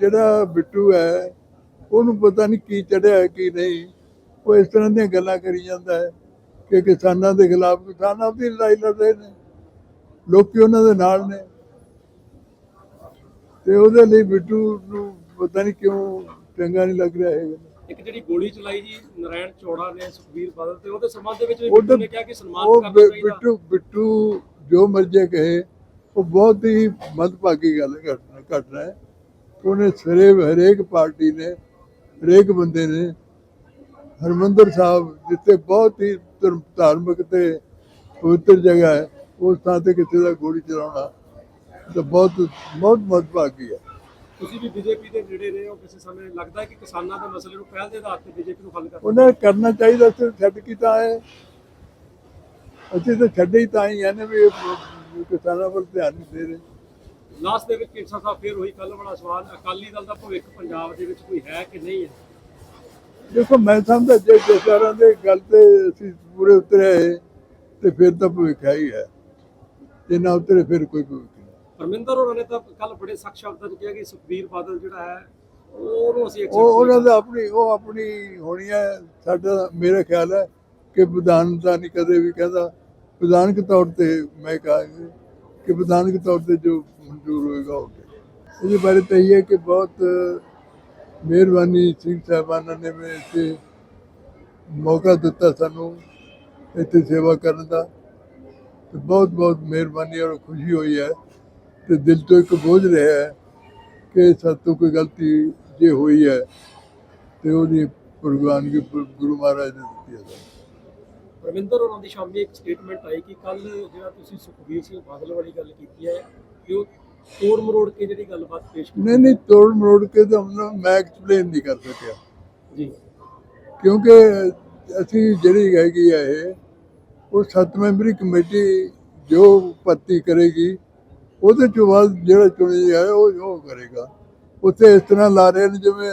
ਜਿਹੜਾ ਬਿੱਟੂ ਹੈ ਉਹਨੂੰ ਪਤਾ ਨਹੀਂ ਕੀ ਚੜਿਆ ਹੈ ਕੀ ਨਹੀਂ। ਉਹ ਇਸ ਤਰ੍ਹਾਂ ਦੀਆਂ ਗੱਲਾਂ ਕਰੀ ਜਾਂਦਾ ਹੈ ਕਿ ਕਿਸਾਨਾਂ ਦੇ ਖਿਲਾਫ ਕਿਸਾਨ ਆਪਣੀ ਲੜਾਈ ਲੜ ਰਹੇ ਨੇ ਲੋਕੀ ਉਹਨਾਂ ਦੇ ਨਾਲ ਨੇ। ਤੇ ਉਹਦੇ ਲਈ ਬਿੱਟੂ ਨੂੰ ਪਤਾ ਨਹੀਂ ਕਿਉਂ ਚੰਗਾ ਨਹੀਂ ਲੱਗ ਰਿਹਾ ਹੈਗਾ। ਇੱਕ ਜਿਹੜੀ ਗੋਲੀ ਚਲਾਈ ਜੀ ਨਰਾਇਣ ਚੌੜਾ ਨੇ ਸੁਖਬੀਰ ਬਾਦਲ ਤੇ ਉਹਦੇ ਸੰਬੰਧ ਦੇ ਵਿੱਚ ਬਿੱਟੂ ਨੇ ਕਿਹਾ ਕਿ ਸਨਮਾਨ ਕਰਨਾ ਚਾਹੀਦਾ। ਬਿੱਟੂ ਬਿੱਟੂ ਜੋ ਮਰਜ਼ੀ ਕਹੇ ਉਹ ਬਹੁਤ ਹੀ ਮਦਭਾਗੀ ਗੱਲ ਹੈ, ਘਟਨਾ ਘਟਨਾ ਹੈ। ਉਹਨੇ ਸਵੇਰੇ ਹਰੇਕ ਪਾਰਟੀ ਨੇ ਹਰੇਕ ਬੰਦੇ ਨੇ ਹਰਮੰਦਰ ਸਾਹਿਬ ਜਿੱਥੇ ਬਹੁਤ ਹੀ ਧਰਮ- ਧਾਰਮਿਕ ਤੇ ਪਵਿੱਤਰ ਜਗ੍ਹਾ ਹੈ ਉਸ ਥਾਂ ਤੇ ਕਿਸੇ ਦਾ ਗੋਲੀ ਚਲਾਉਣਾ ਤਾਂ ਬਹੁਤ ਬਹੁਤ ਮਦਭਾਗੀ ਹੈ। ਤੁਸੀਂ ਵੀ ਬੀਜੇਪੀ ਦੇ ਨੇੜੇ ਰਹੇ ਹੋ ਕਿਸੇ ਸਮੇਂ ਲੱਗਦਾ ਹੈ ਕਿ ਕਿਸਾਨਾਂ ਦੇ ਮਸਲੇ ਨੂੰ ਪਹਿਲ ਦੇ ਆਧਾਰ ਤੇ ਬੀਜੇਪੀ ਨੂੰ ਹੱਲ ਕਰਨਾ ਉਹਨਾਂ ਕਰਨਾ ਚਾਹੀਦਾ ਸੀ ਛੱਡ ਕੀਤਾ ਹੈ ਅਸੀਂ ਤਾਂ ਛੱਡੇ ਹੀ ਤਾਂ ਹੀ ਨਾ ਵੀ ਕਿਸਾਨਾਂ ਵੱਲ ਧਿਆਨ ਨਹੀਂ ਦੇ ਰਹੇ। ਲਾਸਟ ਦੇ ਵਿੱਚ ਢੀਂਡਸਾ ਸਾਹਿਬ ਫੇਰ ਉਹੀ ਕੱਲ ਵਾਲਾ ਸਵਾਲ ਅਕਾਲੀ ਦਲ ਦਾ ਭਵਿੱਖ ਪੰਜਾਬ ਦੇ ਵਿੱਚ ਕੋਈ ਹੈ ਕਿ ਨਹੀਂ ਹੈ? ਦੇਖੋ ਮੈਂ ਸਮਝਦਾ ਜੇ ਜਸਾਰਾਂ ਦੇ ਗੱਲ ਤੇ ਅਸੀਂ ਪੂਰੇ ਉਤਰੇ ਤੇ ਫਿਰ ਤਾਂ ਭਵਿੱਖ ਹੈ ਹੀ ਹੈ। ਜੇ ਨਾ ਉਤਰੇ ਫਿਰ ਕੋਈ ਭਵਿੱਖ ਨਹੀਂ। ਪਰਮਿੰਦਰ ਹੋਰਾਂ ਨੇ ਤਾਂ ਕੱਲ ਬੜੇ ਸਖਤ ਸ਼ਬਦਾਂ 'ਚ ਕਿਹਾ ਕਿ ਸੁਖਬੀਰ ਬਾਦਲ ਜਿਹੜਾ ਹੈ ਉਹਨੂੰ ਅਸੀਂ ਉਹ ਉਹਨਾਂ ਦਾ ਆਪਣੀ ਉਹ ਆਪਣੀ ਹੋਣੀ ਹੈ। ਸਾਡਾ ਮੇਰਾ ਖਿਆਲ ਹੈ ਕਿ ਵਿਧਾਨ ਦਾ ਨਹੀਂ ਕਦੇ ਵੀ ਕਹਿੰਦਾ। ਵਿਧਾਨਕ ਤੌਰ ਤੇ ਮੈਂ ਕਹਾਂਗਾ ਕਿ ਵਿਧਾਨਕ ਤੌਰ ਤੇ ਜੋ ਮਨਜ਼ੂਰ ਹੋਏਗਾ, ਉਹ ਇਹਦੇ ਬਾਰੇ ਤਾਂ ਇਹ ਹੈ ਕਿ ਬਹੁਤ ਮਿਹਰਬਾਨੀ ਸਿੰਘ ਸਾਹਿਬਾਨਾਂ ਨੇ ਮੇਰੇ ਇੱਥੇ ਮੌਕਾ ਦਿੱਤਾ ਸਾਨੂੰ ਇੱਥੇ ਸੇਵਾ ਕਰਨ ਦਾ। ਤੇ ਬਹੁਤ ਬਹੁਤ ਮਿਹਰਬਾਨੀ ਔਰ ਖੁਸ਼ੀ ਹੋਈ ਹੈ। ਤੇ ਦਿਲ ਤੋਂ ਇੱਕ ਬੋਝ ਰਿਹਾ ਹੈ ਕਿ ਸਾਤੋਂ ਕੋਈ ਗਲਤੀ ਜੇ ਹੋਈ ਹੈ, ਤੇ ਉਹਦੀ ਪ੍ਰਵਾਨਗੀ ਗੁ- ਗੁਰੂ ਮਹਾਰਾਜ ਨੇ ਪਰਮਿੰਦਰ ਹੋਰਾਂ ਦੀ ਸ਼ਾਮੀ ਇੱਕ ਸਟੇਟਮੈਂਟ ਆਈ ਕਿ ਕੱਲ ਜਿਹੜਾ ਤੁਸੀਂ ਸੁਖਬੀਰ ਸਿੰਘ ਬਾਦਲ ਵਾਲੀ ਗੱਲ ਕੀਤੀ ਹੈ ਕਿ ਉਹ ਤੋੜ ਮਰੋੜ ਕੇ ਜਿਹੜੀ ਗੱਲਬਾਤ ਪੇਸ਼ ਕੀਤੀ ਨਹੀਂ ਨਹੀਂ ਤੋੜ ਮਰੋੜ ਕੇ ਤਾਂ ਮੈਂ ਐਕਸਪਲੇਨ ਨਹੀਂ ਕਰ ਸਕਿਆ। ਜੀ। ਕਿਉਂਕਿ ਅਸੀਂ ਜਿਹੜੀ ਹੈਗੀ ਹੈ ਇਹ ਉਹ ਸੱਤ ਮੈਂਬਰੀ ਕਮੇਟੀ ਜੋ ਭਰਤੀ ਕਰੇਗੀ ਉਹਦੇ ਚੋਂ ਬਾਅਦ ਜਿਹੜਾ ਚੁਣਿਆ ਜਾਏ ਉਹ ਉਹ ਕਰੇਗਾ। ਉੱਥੇ ਇਸ ਤਰ੍ਹਾਂ ਲਾ ਰਹੇ ਨੇ ਜਿਵੇਂ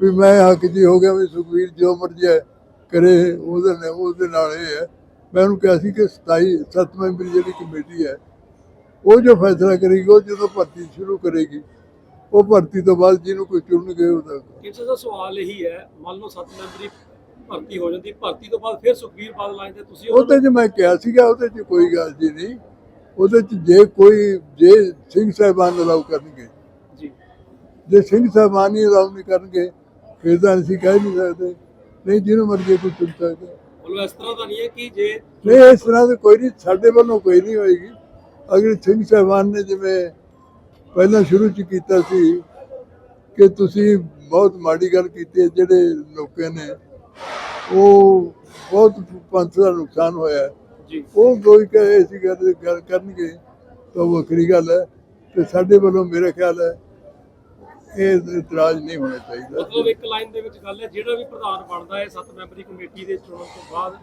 ਵੀ ਮੈਂ ਹੱਕ ਜੀ ਹੋ ਗਿਆ ਵੀ ਸੁਖਵੀਰ ਜੋ ਮਰਜ਼ੀ ਹੈ ਕਰੇ ਉਹਦੇ ਨਾਲ ਉਹਦੇ ਨਾਲ ਇਹ ਹੈ। ਮੈਂ ਉਹਨੂੰ ਕਿਹਾ ਸੀ ਕਿ 27 ਸੱਤ ਮੈਂਬਰੀ ਜਿਹੜੀ ਕਮੇਟੀ ਹੈ ਉਹ ਜੋ ਫੈਸਲਾ ਕਰੇਗੀ ਉਹ ਜਦੋਂ ਭਰਤੀ ਸ਼ੁਰੂ ਕਰੇਗੀ ਉਹ ਭਰਤੀ ਤੋਂ ਬਾਅਦ ਜਿਹਨੂੰ ਕੋਈ ਚੁਣਨਗੇ ਉਹਦਾ ਕਿਸੇ ਦਾ ਸਵਾਲ ਇਹੀ ਹੈ ਮੰਨ ਲਓ ਸੱਤ ਮੈਂਬਰੀ ਭਰਤੀ ਹੋ ਜਾਂਦੀ ਭਰਤੀ ਤੋਂ ਬਾਅਦ ਫਿਰ ਸੁਖਬੀਰ ਬਾਦਲ ਆ ਜਾਂਦੇ ਤੁਸੀਂ ਉਹਦੇ 'ਚ ਮੈਂ ਕਿਹਾ ਸੀਗਾ ਉਹਦੇ 'ਚ ਕੋਈ ਗੱਲ ਜੀ ਨਹੀਂ। ਉਹਦੇ 'ਚ ਜੇ ਕੋਈ ਜੇ ਸਿੰਘ ਸਾਹਿਬਾਨ ਅਲਾਉ ਕਰਨਗੇ। ਜੀ। ਜੇ ਸਿੰਘ ਸਾਹਿਬਾਨ ਹੀ ਅਲਾਉ ਨਹੀਂ ਕਰਨਗੇ ਫਿਰ ਤਾਂ ਅਸੀਂ ਕਹਿ ਨਹੀਂ ਸਕਦੇ। ਨਹੀਂ ਜਿਹਨੂੰ ਮਰਜ਼ੀ ਕੋਈ ਚੁਣ ਸਕਦਾ ਮਤਲਬ ਇਸ ਤਰ੍ਹਾਂ ਦਾ ਨਹੀਂ ਹੈ ਕਿ ਜੇ ਨਹੀਂ ਇਸ ਤਰ੍ਹਾਂ ਦੀ ਕੋਈ ਨਹੀਂ ਸਾਡੇ ਵੱਲੋਂ ਕੋਈ ਨਹੀਂ ਹੋਏਗੀ। ਅਗਰ ਸਿੰਘ ਸਾਹਿਬਾਨ ਨੇ ਜਿਵੇਂ ਪਹਿਲਾਂ ਸ਼ੁਰੂ ਚ ਕੀਤਾ ਸੀ ਕਿ ਤੁਸੀਂ ਬਹੁਤ ਮਾੜੀ ਗੱਲ ਕੀਤੀ ਹੈ ਜਿਹੜੇ ਲੋਕਾਂ ਨੇ ਉਹ ਬਹੁਤ ਪੰਥ ਦਾ ਨੁਕਸਾਨ ਹੋਇਆ ਜੀ। ਉਹ ਕੋਈ ਕਹੇ ਗੱਲ ਗੱਲ ਕਰਨਗੇ ਤਾਂ ਉਹ ਵੱਖਰੀ ਗੱਲ ਹੈ। ਤੇ ਸਾਡੇ ਵੱਲੋਂ ਮੇਰਾ ਖਿਆਲ ਹੈ ਇਹ ਇਤਰਾਜ਼ ਨਹੀਂ ਹੋਣਾ ਚਾਹੀਦਾ। ਮਤਲਬ ਇੱਕ ਲਾਈਨ ਦੇ ਵਿੱਚ ਗੱਲ ਹੈ ਜਿਹੜਾ ਵੀ ਪ੍ਰਧਾਨ ਬਣਦਾ ਹੈ ਸੱਤ ਮੈਂਬਰੀ ਕਮੇਟੀ ਦੇ ਚੁਣਨ ਤੋਂ ਬਾਅਦ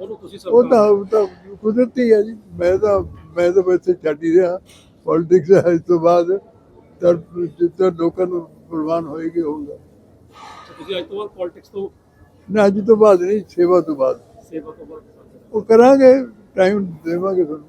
ਉਹਨੂੰ ਤੁਸੀਂ ਉਹ ਸਰਕਾਰ ਤਾਂ ਉਹ ਤਾਂ ਕੁਦਰਤੀ ਹੈ ਜੀ। ਮੈਂ ਤਾਂ ਮੈਂ ਤਾਂ ਵੈਸੇ ਛੱਡ ਹੀ ਰਿਹਾ। ਪੋਲਿਟਿਕਸ ਹੈ ਇਸ ਤੋਂ ਬਾਅਦ ਤਾਂ ਜਿੱਦਾਂ ਲੋਕਾਂ ਨੂੰ ਪ੍ਰਵਾਨ ਹੋਏਗੀ ਹੋਊਗਾ। ਤੁਸੀਂ ਅੱਜ ਤੋਂ ਬਾਅਦ ਪੋਲਿਟਿਕਸ ਤੋਂ ਨਾ ਅੱਜ ਤੋਂ ਬਾਅਦ ਨਹੀਂ ਸੇਵਾ ਤੋਂ ਬਾਅਦ। ਸੇਵਾ ਤੋਂ ਬਾਅਦ ਉਹ ਕਰਾਂਗੇ ਟਾਈਮ ਦੇਵਾਂਗੇ ਤੁਹਾਨੂੰ।